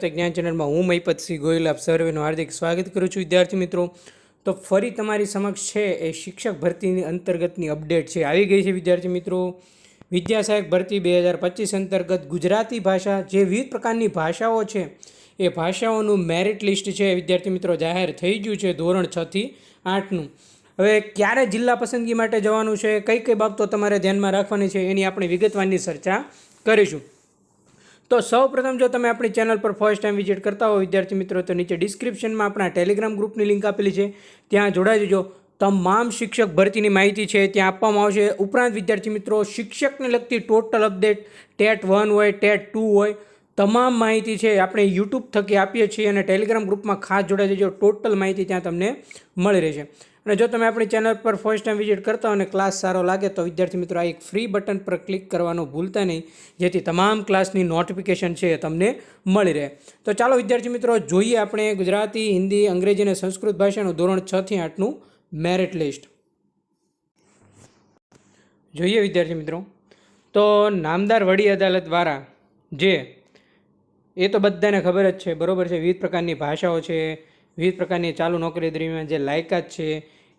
જ્ઞાન ચેનલમાં હું મહિપતસિંહ ગોયલ, આપ સર્વેનું હાર્દિક સ્વાગત કરું છું. વિદ્યાર્થી મિત્રો, તો ફરી તમારી સમક્ષ છે એ શિક્ષક ભરતીની અંતર્ગતની અપડેટ છે. આવી ગઈ છે વિદ્યાર્થી મિત્રો. વિદ્યાસહાયક ભરતી બે હજાર પચીસ અંતર્ગત ગુજરાતી ભાષા જે વિવિધ પ્રકારની ભાષાઓ છે એ ભાષાઓનું મેરિટ લિસ્ટ છે. વિદ્યાર્થી મિત્રો, જાહેર થઈ ગયું છે ધોરણ છથી આઠનું. હવે ક્યારે જિલ્લા પસંદગી માટે જવાનું છે? કઈ કઈ બાબતો તમારે ધ્યાનમાં રાખવાની છે? એની આપણે વિગતવારની ચર્ચા કરીશું. તો સૌ પ્રથમ જો તમે આપણી ચેનલ પર ફર્સ્ટ ટાઈમ વિઝિટ કરતા હો, વિદ્યાર્થી મિત્રો, તો નીચે ડિસ્ક્રિપ્શનમાં આપણા ટેલિગ્રામ ગ્રુપની લિંક આપેલી છે. ત્યાં જોડાઈ જજો. તમામ શિક્ષક ભરતીની માહિતી છે, ત્યાં આપવામાં આવશે. ઉપરાંત વિદ્યાર્થી મિત્રો, શિક્ષકને લગતી ટોટલ અપડેટ ટેટ વન હોય, ટેટ ટુ હોય, તમામ માહિતી છે આપણે યુટ્યુબ થકી આપીએ છીએ અને ટેલિગ્રામ ગ્રુપમાં ખાસ જોડાઈ જજો. ટોટલ માહિતી ત્યાં તમને મળી રહેશે. અને જો તમે આપણી ચેનલ પર ફર્સ્ટ ટાઈમ વિઝિટ કરતા અને ક્લાસ સારો લાગે તો વિદ્યાર્થી મિત્રો, આ એક ફ્રી બટન પર ક્લિક કરવાનું ભૂલતા નહીં. જેથી તમામ ક્લાસની નોટિફિકેશન છે એ તમને મળી રહે. તો ચાલો વિદ્યાર્થી મિત્રો, જોઈએ આપણે ગુજરાતી, હિન્દી, અંગ્રેજી અને સંસ્કૃત ભાષાનું ધોરણ છથી આઠનું મેરિટ લિસ્ટ જોઈએ વિદ્યાર્થી મિત્રો. તો નામદાર વડી અદાલત દ્વારા જે, એ તો બધાને ખબર જ છે, બરોબર છે, વિવિધ પ્રકારની ભાષાઓ છે, વિવિધ પ્રકારની ચાલુ નોકરી દરમિયાન જે લાયકાત છે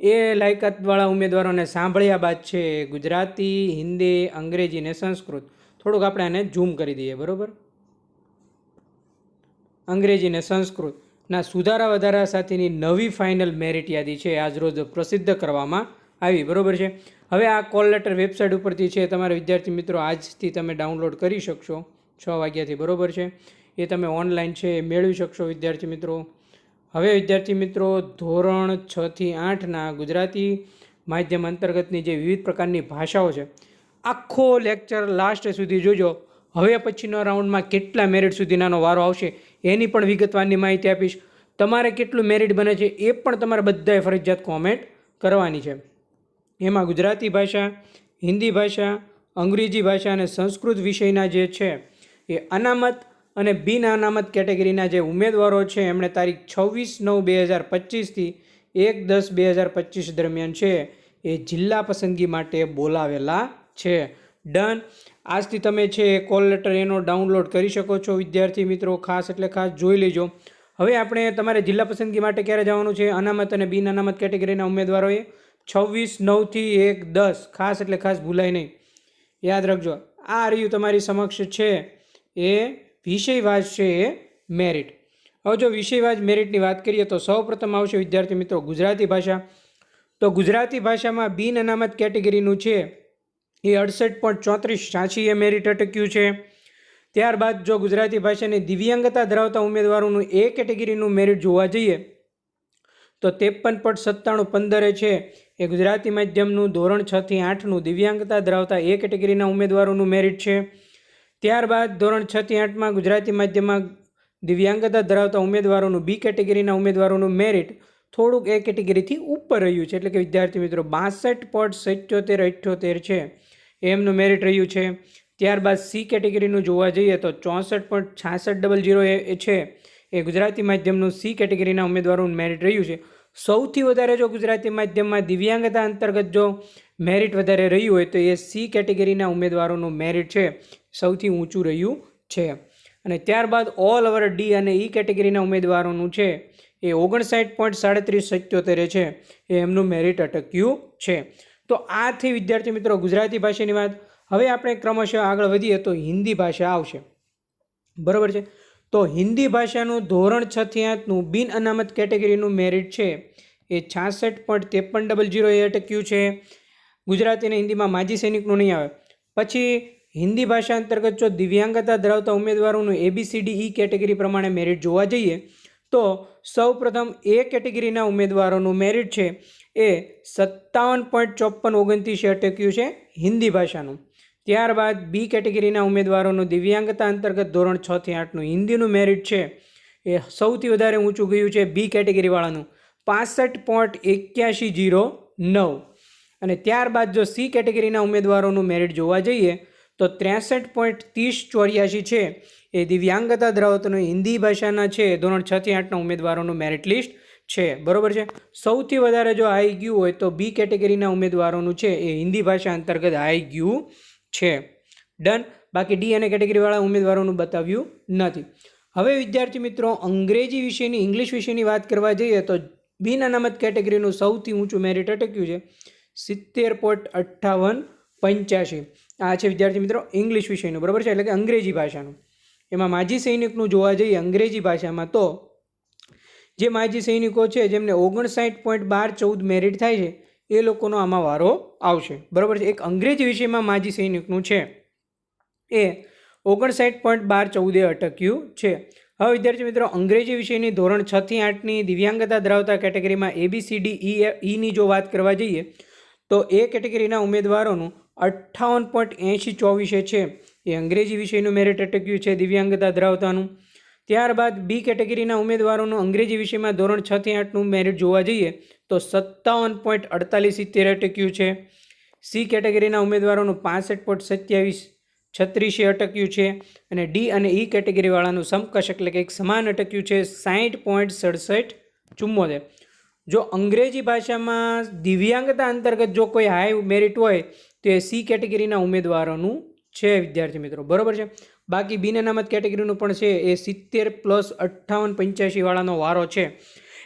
એ લાયકાતવાળા ઉમેદવારોને સાંભળ્યા બાદ છે ગુજરાતી, હિન્દી, અંગ્રેજી ને સંસ્કૃત. થોડુંક આપણે આને ઝૂમ કરી દઈએ, બરોબર? અંગ્રેજી ને સંસ્કૃતના સુધારા વધારા સાથેની નવી ફાઇનલ મેરિટ યાદી છે આજરોજ પ્રસિદ્ધ કરવામાં આવી, બરાબર છે? હવે આ કોલ લેટર વેબસાઇટ ઉપરથી છે, તમારા વિદ્યાર્થી મિત્રો, આજથી તમે ડાઉનલોડ કરી શકશો છ વાગ્યાથી, બરાબર છે? એ તમે ઓનલાઈન છે એ મેળવી શકશો વિદ્યાર્થી મિત્રો. હવે વિદ્યાર્થી મિત્રો, ધોરણ છથી આઠના ગુજરાતી માધ્યમ અંતર્ગતની જે વિવિધ પ્રકારની ભાષાઓ છે, આખો લેક્ચર લાસ્ટ સુધી જોજો. હવે પછીનો રાઉન્ડમાં કેટલા મેરિટ સુધીનાનો વારો આવશે એની પણ વિગતવારની માહિતી આપીશ. તમારે કેટલું મેરિટ બને છે એ પણ તમારે બધાએ ફરજિયાત કોમેન્ટ કરવાની છે. એમાં ગુજરાતી ભાષા, હિન્દી ભાષા, અંગ્રેજી ભાષા અને સંસ્કૃત વિષયના જે છે એ અનામત અને બિન અનામત કેટેગરીના જે ઉમેદવારો છે, એમણે તારીખ છવ્વીસ નવ બે હજાર પચીસથી એક દસ બે હજાર પચીસ દરમિયાન છે, એ જિલ્લા પસંદગી માટે બોલાવેલા છે. ડન. આજથી તમે છે, એ કોલ લેટર એનો ડાઉનલોડ કરી શકો છો, વિદ્યાર્થી મિત્રો. ખાસ એટલે ખાસ જોઈ લેજો. હવે આપણે તમારે જિલ્લા પસંદગી માટે ક્યારે જવાનું છે? અનામત અને બિન અનામત કેટેગરીના ઉમેદવારોએ છવ્વીસ નવથી એક દસ. ખાસ એટલે ખાસ ભૂલાય નહીં. યાદ રાખજો. આ રહ્યું તમારી સમક્ષ છે, એ વિષયવાજ છે એ મેરિટ હવે જો વિષયવાજ મેરિટની વાત કરીએ તો સૌપ્રથમ આવશે વિદ્યાર્થી મિત્રો ગુજરાતી ભાષા. તો ગુજરાતી ભાષામાં બિન અનામત કેટેગરીનું છે. એ અડસઠ પોઈન્ટ ચોત્રીસ સાંચીએ મેરિટ અટક્યું છે. ત્યારબાદ જો ગુજરાતી ભાષાની દિવ્યાંગતા ધરાવતા ઉમેદવારોનું એ કેટેગરીનું મેરિટ જોવા જઈએ, તો ત્રેપન પોઈન્ટ સત્તાણું પંદરે છે. એ ગુજરાતી માધ્યમનું ધોરણ છથી આઠનું દિવ્યાંગતા ધરાવતા એ કેટેગરીના ઉમેદવારોનું મેરિટ છે. ત્યારબાદ ધોરણ છથી આઠમાં ગુજરાતી માધ્યમમાં દિવ્યાંગતા ધરાવતા ઉમેદવારોનું બી કેટેગરીના ઉમેદવારોનું મેરિટ થોડુંક એ કેટેગરીથી ઉપર રહ્યું છે. એટલે કે વિદ્યાર્થી મિત્રો, બાસઠ પોઈન્ટ સત્યોતેર અઠ્યોતેર છે. એમનું મેરિટ રહ્યું છે. ત્યારબાદ સી કેટેગરીનું જોવા જઈએ તો ચોસઠ પોઈન્ટ છાસઠ ડબલ જીરો એ છે. એ ગુજરાતી માધ્યમનું સી કેટેગરીના ઉમેદવારોનું મેરિટ રહ્યું છે. સૌથી વધારે જો ગુજરાતી માધ્યમમાં દિવ્યાંગતા અંતર્ગત જો મેરિટ વધારે રહ્યું હોય તો એ સી કેટેગરીના ઉમેદવારોનું મેરિટ છે. સૌથી ઊંચું રહ્યું છે. અને ત્યારબાદ ઓલ ઓવર ડી અને ઈ કેટેગરીના ઉમેદવારોનું છે એ ઓગણસાઠ પોઈન્ટ સાડત્રીસ સત્યોતેરે છે. એ એમનું મેરિટ અટક્યું છે. તો આથી વિદ્યાર્થી મિત્રો, ગુજરાતી ભાષાની વાત. હવે આપણે ક્રમશઃ આગળ વધીએ તો હિન્દી ભાષા આવશે. બરાબર છે? તો હિન્દી ભાષાનું ધોરણ છથી આઠનું બિન અનામત કેટેગરીનું મેરિટ છે એ છાસઠ પોઈન્ટ ત્રેપન ડબલ જીરો એ અટક્યું છે. ગુજરાતી અને હિન્દીમાં માજી સૈનિકનું નહીં આવે. પછી હિન્દી ભાષા અંતર્ગત જો દિવ્યાંગતા ધરાવતા ઉમેદવારોનું A B C D E category પ્રમાણે મેરિટ જોવા જઈએ, તો સૌપ્રથમ એ કેટેગરીના ઉમેદવારોનું મેરિટ છે એ સત્તાવન પોઈન્ટ ચોપન ઓગણત્રીસે અટક્યું છે હિન્દી ભાષાનું. ત્યારબાદ બી કેટેગરીના ઉમેદવારોનું દિવ્યાંગતા અંતર્ગત ધોરણ છ થી આઠનું હિન્દીનું મેરિટ છે એ સૌથી વધારે ઊંચું ગયું છે બી કેટેગરીવાળાનું, પાસઠ પોઈન્ટ એક્યાસી જીરો નવ. અને ત્યારબાદ જો સી કેટેગરીના ઉમેદવારોનું મેરિટ જોવા જઈએ તો ત્રેસઠ પોઈન્ટ ત્રીસ ચોર્યાસી છે. એ દિવ્યાંગતા ધરાવતાનું હિન્દી ભાષાના છે. ધોરણ છ થી આઠના ઉમેદવારોનું મેરિટ લિસ્ટ છે. બરોબર છે? સૌથી વધારે જો આવી ગયું હોય તો બી કેટેગરીના ઉમેદવારોનું છે. એ હિન્દી ભાષા અંતર્ગત આવી ગયું છે. ડન. બાકી ડી અને કેટેગરીવાળા ઉમેદવારોનું બતાવ્યું નથી. હવે વિદ્યાર્થી મિત્રો, અંગ્રેજી વિષયની ઇંગ્લિશ વિષયની વાત કરવા જઈએ તો બિન અનામત કેટેગરીનું સૌથી ઊંચું મેરિટ અટક્યું છે. સિત્તેર પોઈન્ટ અઠ્ઠાવન પંચ્યાસી આ છે વિદ્યાર્થી મિત્રો ઇંગ્લિશ વિષયનું, બરાબર છે? એટલે કે અંગ્રેજી ભાષાનું. એમાં માજી સૈનિકનું જોવા જઈએ અંગ્રેજી ભાષામાં તો જે માજી સૈનિકો છે, જેમને ઓગણસાઠ પોઈન્ટ બાર ચૌદ મેરિટ થાય છે, એ લોકોનો આમાં વારો આવશે. બરાબર છે? એક અંગ્રેજી વિષયમાં માજી સૈનિકનું છે. એ ઓગણસાઠ પોઈન્ટ બાર ચૌદે અટક્યું છે. હવે વિદ્યાર્થી મિત્રો, અંગ્રેજી વિષયની ધોરણ છ થી આઠની દિવ્યાંગતા ધરાવતા કેટેગરીમાં એબીસીડી ઈ ઈની જો વાત કરવા જઈએ, તો એ કેટેગરીના ઉમેદવારોનું અઠ્ઠાવન પોઈન્ટ એંશી ચોવીસે છે. એ અંગ્રેજી વિષયનું મેરિટ અટક્યું છે દિવ્યાંગતા ધરાવતાનું. ત્યારબાદ બી કેટેગરીના ઉમેદવારોનું અંગ્રેજી વિષયમાં ધોરણ છ થી આઠનું મેરિટ જોવા જઈએ, તો સત્તાવન પોઈન્ટ અડતાલીસ સિત્તેર અટક્યું છે. સી કેટેગરીના ઉમેદવારોનું પાસઠ પોઈન્ટ સત્યાવીસ છત્રીસે અટક્યું છે અને ડી અને ઈ કેટેગરીવાળાનું સમકક્ષ એટલે કે એક સમાન અટક્યું છે સાઠ પોઈન્ટ સડસઠ ચુમ્મોતેર. જો અંગ્રેજી ભાષામાં દિવ્યાંગતા અંતર્ગત જો કોઈ હાઈ મેરિટ હોય તો એ સી કેટેગરીના ઉમેદવારોનું છે, વિદ્યાર્થી મિત્રો. બરાબર છે? બાકી બિન અનામત કેટેગરીનું પણ છે, એ સિત્તેર પ્લસ અઠ્ઠાવન પંચ્યાસીવાળાનો વારો છે.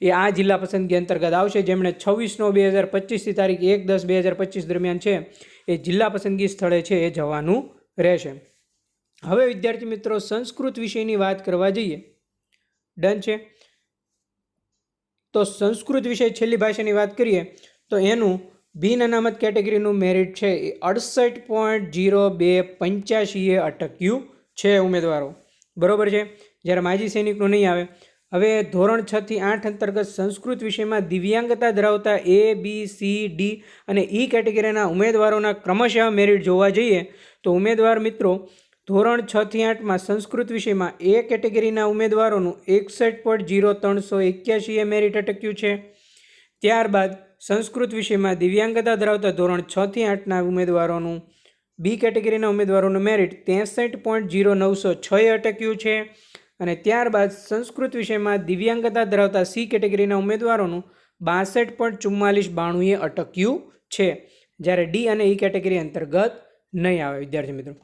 એ આ જિલ્લા પસંદગી અંતર્ગત આવશે. જેમણે છવ્વીસ નવ બે હજાર પચીસથી તારીખ એક દસ બે હજાર પચીસ દરમિયાન છે, એ જિલ્લા પસંદગી સ્થળે છે, એ જવાનું રહેશે. હવે વિદ્યાર્થી મિત્રો, સંસ્કૃત વિષયની વાત કરવા જઈએ. ડન છે? તો સંસ્કૃત વિષય છેલ્લી ભાષાની વાત કરીએ, તો એનું બિન અનામત કેટેગરીનું મેરિટ છે એ અડસઠ પોઈન્ટ જીરો બે પંચ્યાસીએ અટક્યું છે ઉમેદવારો. બરાબર છે? જ્યારે માજી સૈનિકનું નહીં આવે. હવે ધોરણ છથી આઠ અંતર્ગત સંસ્કૃત વિષયમાં દિવ્યાંગતા ધરાવતા એ, બી, સી, ડી અને ઈ કેટેગરીના ઉમેદવારોના ક્રમશઃ મેરિટ જોવા જઈએ તો ઉમેદવાર મિત્રો ધોરણ છ થી આઠમાં સંસ્કૃત વિષયમાં એ કેટેગરીના ઉમેદવારોનું એકસઠ પોઈન્ટ જીરો ત્રણસો એક્યાસીએ મેરિટ અટક્યું છે. ત્યારબાદ સંસ્કૃત વિષયમાં દિવ્યાંગતા ધરાવતા ધોરણ છથી આઠના ઉમેદવારોનું બી કેટેગરીના ઉમેદવારોનું મેરિટ ત્રેસઠ પોઈન્ટ જીરો નવસો છએ અટક્યું છે. અને ત્યારબાદ સંસ્કૃત વિષયમાં દિવ્યાંગતા ધરાવતા સી કેટેગરીના ઉમેદવારોનું બાસઠ પોઈન્ટ ચુમ્માલીસ બાણુંએ અટક્યું છે. જ્યારે ડી અને ઈ કેટેગરી અંતર્ગત નહીં આવે, વિદ્યાર્થી મિત્રો.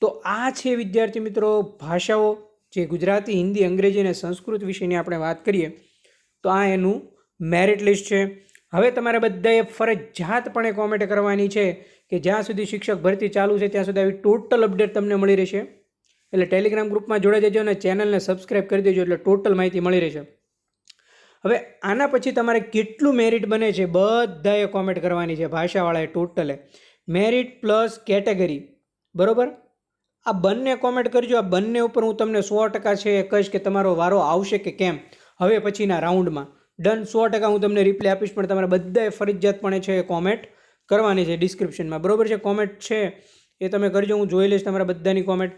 તો આ છે, વિદ્યાર્થી મિત્રો, ભાષાઓ જે ગુજરાતી, હિન્દી, અંગ્રેજી અને સંસ્કૃત વિષયની આપણે વાત કરીએ, તો આ એનું મેરિટ લિસ્ટ છે. હવે તમારે બધાએ ફરજિયાતપણે કોમેન્ટ કરવાની છે કે જ્યાં સુધી શિક્ષક ભરતી ચાલુ છે ત્યાં સુધી આવી ટોટલ અપડેટ તમને મળી રહેશે. એટલે ટેલિગ્રામ ગ્રુપમાં જોડાઈ જજો અને ચેનલને સબસ્ક્રાઈબ કરી દેજો એટલે ટોટલ માહિતી મળી રહેશે. હવે આના પછી તમારે કેટલું મેરિટ બને છે બધાએ કોમેન્ટ કરવાની છે ભાષાવાળાએ ટોટલે મેરિટ પ્લસ કેટેગરી બરોબર? આ બંને કોમેન્ટ કરજો, આ બંને ઉપર હું તમને સો ટકા છે એ કહીશ કે તમારો વારો આવશે કે કેમ? હવે પછીના રાઉન્ડમાં ડન સો ટકા હું તમને રિપ્લે આપીશ, પણ તમારે બધાએ ફરજિયાતપણે છે કોમેન્ટ કરવાની છે ડિસ્ક્રિપ્શનમાં બરોબર છે? કોમેન્ટ છે એ તમે કરજો, હું જોઈ લઈશ તમારા બધાની કોમેન્ટ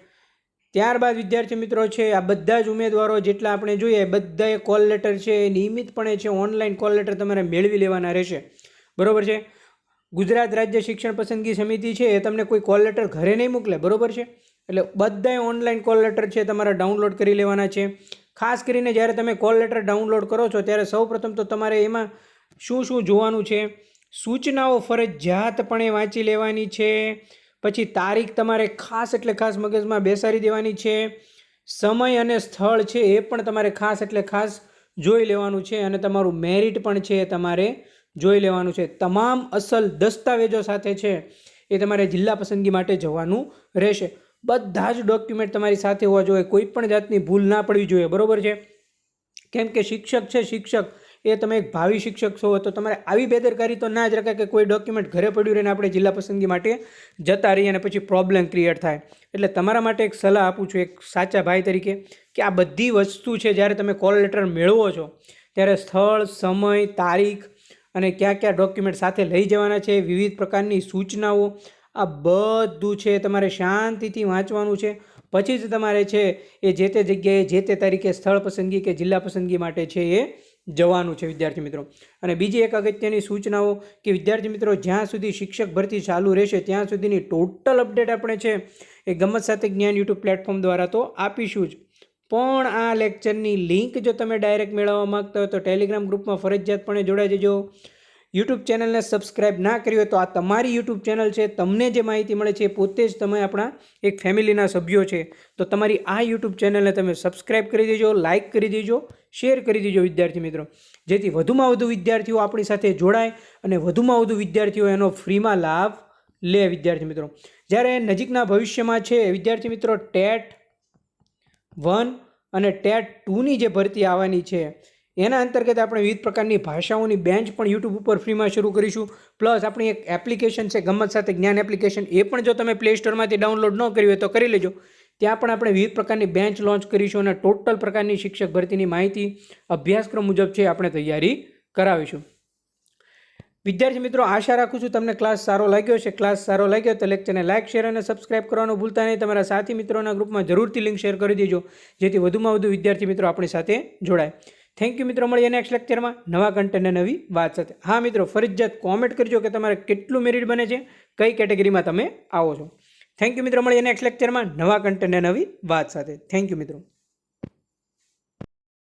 ત્યારબાદ વિદ્યાર્થી મિત્રો છે, આ બધા જ ઉમેદવારો જેટલા આપણે જોઈએ, બધાએ કોલ લેટર છે, એ નિયમિતપણે છે ઓનલાઈન કોલ લેટર તમારે મેળવી લેવાના રહેશે. બરોબર છે? ગુજરાત રાજ્ય શિક્ષણ પસંદગી સમિતિ છે, એ તમને કોઈ કોલ લેટર ઘરે નહીં મોકલે. બરોબર છે? એટલે બધાએ ઓનલાઈન કોલ લેટર છે, તમારા ડાઉનલોડ કરી લેવાના છે. ખાસ કરીને જ્યારે તમે કોલ લેટર ડાઉનલોડ કરો છો, ત્યારે સૌપ્રથમ તો તમારે એમાં શું શું જોવાનું છે? સૂચનાઓ ફરજિયાતપણે વાંચી લેવાની છે, પછી તારીખ તમારે ખાસ એટલે ખાસ મગજમાં બેસાડી દેવાની છે, સમય અને સ્થળ છે એ પણ તમારે ખાસ એટલે ખાસ જોઈ લેવાનું છે અને તમારું મેરિટ પણ છે એ તમારે જોઈ લેવાનું છે. તમામ અસલ દસ્તાવેજો સાથે છે એ તમારે જિલ્લા પસંદગી માટે જવાનું રહેશે. બધા જ ડોક્યુમેન્ટ તમારી સાથે હોવા જોઈએ. કોઈ પણ જાતની ભૂલ ના પડવી જોઈએ. બરોબર છે? કેમ કે શિક્ષક છે શિક્ષક. એ તમે એક ભાવિ શિક્ષક છો, તો તમારે આવી બેદરકારી તો ના જ રખાય કે કોઈ ડોક્યુમેન્ટ ઘરે પડ્યું રહીને આપણે જિલ્લા પસંદગી માટે જતા રહીએ અને પછી પ્રોબ્લેમ ક્રિએટ થાય. એટલે તમારા માટે એક સલાહ આપું છું, એક સાચા ભાઈ તરીકે, કે આ બધી વસ્તુ છે જ્યારે તમે કોલ લેટર મેળવો છો, ત્યારે સ્થળ, સમય, તારીખ અને કયા કયા ડોક્યુમેન્ટ સાથે લઈ જવાના છે, વિવિધ પ્રકારની સૂચનાઓ આ બધું છે તમારે શાંતિથી વાંચવાનું છે. પછી જ તમારે છે એ જે તે જગ્યાએ જે તે તારીખે સ્થળ પસંદગી કે જિલ્લા પસંદગી માટે છે એ જવાનું છે વિદ્યાર્થી મિત્રો. અને બીજી એક અગત્યની સૂચનાઓ કે વિદ્યાર્થી મિત્રો જ્યાં સુધી શિક્ષક ભરતી ચાલુ રહેશે ત્યાં સુધીની ટોટલ અપડેટ આપણે છે એ ગમત સાથે જ્ઞાન યુટ્યુબ પ્લેટફોર્મ દ્વારા તો આપીશું જ. પણ આ લેક્ચરની લિંક જો તમે ડાયરેક્ટ મેળવવા માગતા હોય તો ટેલિગ્રામ ગ્રુપમાં ફરજિયાતપણે જોડાઈ જજો. યુટ્યુબ ચેનલને સબસ્ક્રાઇબ ના કરી હોય તો આ તમારી યુટ્યુબ ચેનલ છે, તમને જે માહિતી મળે છે પોતે જ તમે આપણા એક ફેમિલીના સભ્યો છે. તો તમારી આ યુટ્યુબ ચેનલને તમે સબસ્ક્રાઇબ કરી દેજો લાઇક કરી દેજો શેર કરી દેજો વિદ્યાર્થી મિત્રો. જેથી વધુમાં વધુ વિદ્યાર્થીઓ આપણી સાથે જોડાય અને વધુમાં વધુ વિદ્યાર્થીઓ એનો ફ્રીમાં લાભ લે વિદ્યાર્થી મિત્રો. જ્યારે નજીકના ભવિષ્યમાં છે, વિદ્યાર્થી મિત્રો, ટેટ વન અને ટેટ ટુની જે ભરતી આવવાની છે એના અંતર્ગત આપણે વિવિધ પ્રકારની ભાષાઓની બેન્ચ પણ યુટ્યુબ ઉપર ફ્રીમાં શરૂ કરીશું. પ્લસ આપણી એક એપ્લિકેશન છે ગમત સાથે જ્ઞાન એપ્લિકેશન, એ પણ જો તમે પ્લે સ્ટોરમાંથી ડાઉનલોડ ન કરી હોય તો કરી લેજો. ત્યાં પણ આપણે વિવિધ પ્રકારની બેન્ચ લોન્ચ કરીશું અને ટોટલ પ્રકારની શિક્ષક ભરતીની માહિતી, અભ્યાસક્રમ મુજબ છે આપણે તૈયારી કરાવીશું. વિદ્યાર્થી મિત્રો, આશા રાખું છું તમને ક્લાસ સારો લાગ્યો છે ક્લાસ સારો લાગ્યો તો લેક્ચરને લાઇક શેર અને સબસ્ક્રાઇબ કરવાનું ભૂલતા નહીં. તમારા સાથી મિત્રોના ગ્રુપમાં જરૂરથી લિંક શેર કરી દેજો, જેથી વધુમાં વધુ વિદ્યાર્થી મિત્રો આપણી સાથે જોડાય. થેન્ક યુ મિત્રો. મળીએ નેક્સ્ટ લેક્ચરમાં નવા કન્ટેન્ટ નવી વાત સાથે. હા, મિત્રો, ફરજિયાત કોમેન્ટ કરજો કે તમારે કેટલું મેરિટ બને છે, કઈ કેટેગરીમાં તમે આવો છો. થેન્ક યુ મિત્રો. મળીએ નેક્સ્ટ લેક્ચરમાં નવા કન્ટેન્ટ નવી વાત સાથે. થેન્ક યુ મિત્રો.